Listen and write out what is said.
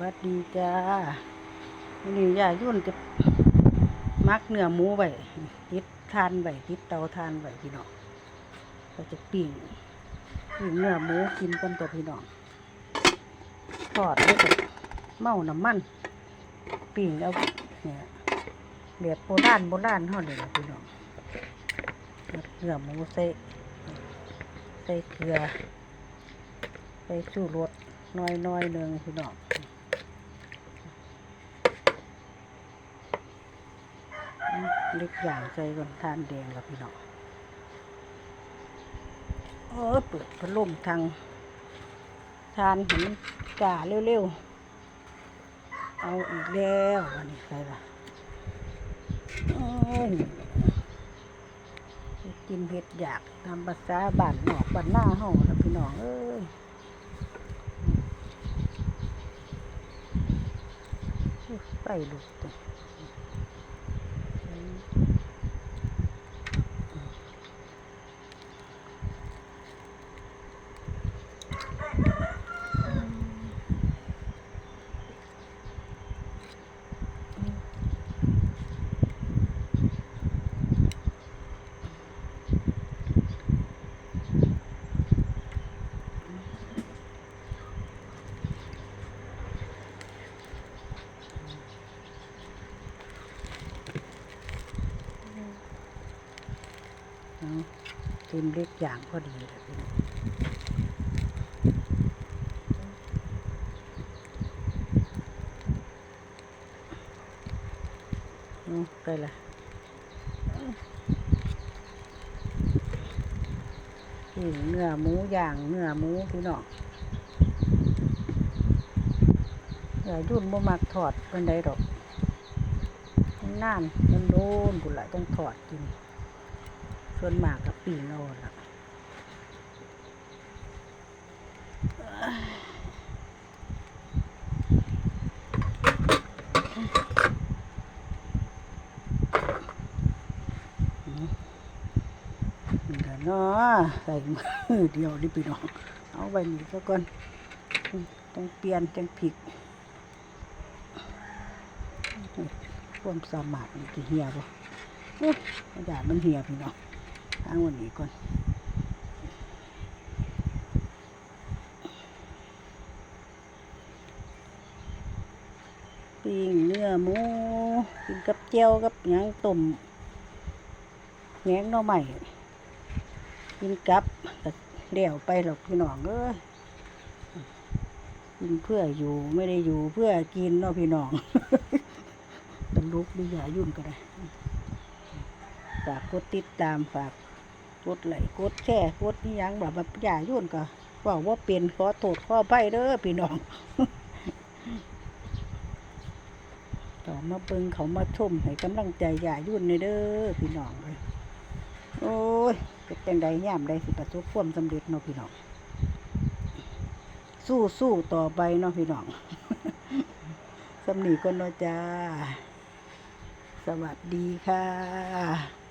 วัสดีจ้าวันนี้ยายุ่นจะมักเนื้อหมูไว้ติดทานไว้ติดเตาทานไว้พี่น้องก็จะปิ้งปิ้งเนื้อหมูกินกันตัวพี่น้องทอดแล้วก็เมาน้ำมันปิ้งเอาเนี่ยแบบโบราณโบราณเท่านี้ล่ะพี่น้องเนื้อหมูใส่ใส่เกลือใส่ชูรสน้อยน้อยๆหนึ่งพี่น้องอืม เล็กอย่างใส่ก่อนทานแดงกับพี่น้องเออเปิดพัดลมทางทานเห็นกาเร็วๆ เอาอีกแล้ววันนี้ใส่ละกินเห็ดอยากทำภาษาบ้านนอกบ้านหน้าห้องแล้วพี่น้องเอ้ยไปลูกตัว ต็มเล็กอย่างพอดีเลยพี่น้ออไปละนี่เนื้อหมูย่างเนื้อหมูพี่น้องอย่ายุ่นบ่มักถอดเป็นไดดอก นานมันโดนกุหละต้องถอดกิน ส่วนมากกับปีนเอละนี่แหละเนาะใส่มือเดียวนี่พี่น้อง เอาไว้นี่ซะก่อนอืมต้องเปลี่ยนจังผิกความสามารถนี่จะเหียบ่อุ๊ยอย่ามันเหียพี่น้อง ทางวันนี้ก่อนปิ้งเนื้อหมูกินกับเจียวกับหยังต้มแหงหน่อใหม่กินกับเลี้ยวไปหรอกพี่น้องเอ้ยกินเพื่ออยู่ไม่ได้อยู่เพื่อกินเนาะพี่น้องตลุกดีอย่ายุ่นก็ได้ฝากกดติดตามฝาก กดไลค์กดแชร์กดนี่ยังแบบแบบอย่ายุ่นก็บอกว่าเป็นขอโทษขอไปเด้อพี่น้องเขามาเบิงเขามาชมให้กำลังใจอย่ายุ่นในเด้อพี่น้องเลยโอ้ยเป็นจังใดย่ามใดสิประสบความสำเร็จเนาะพี่น้องสู้สู้ต่อไปเนาะพี่น้องสำนีก็เนาะจ้า สวัสดีค่ะ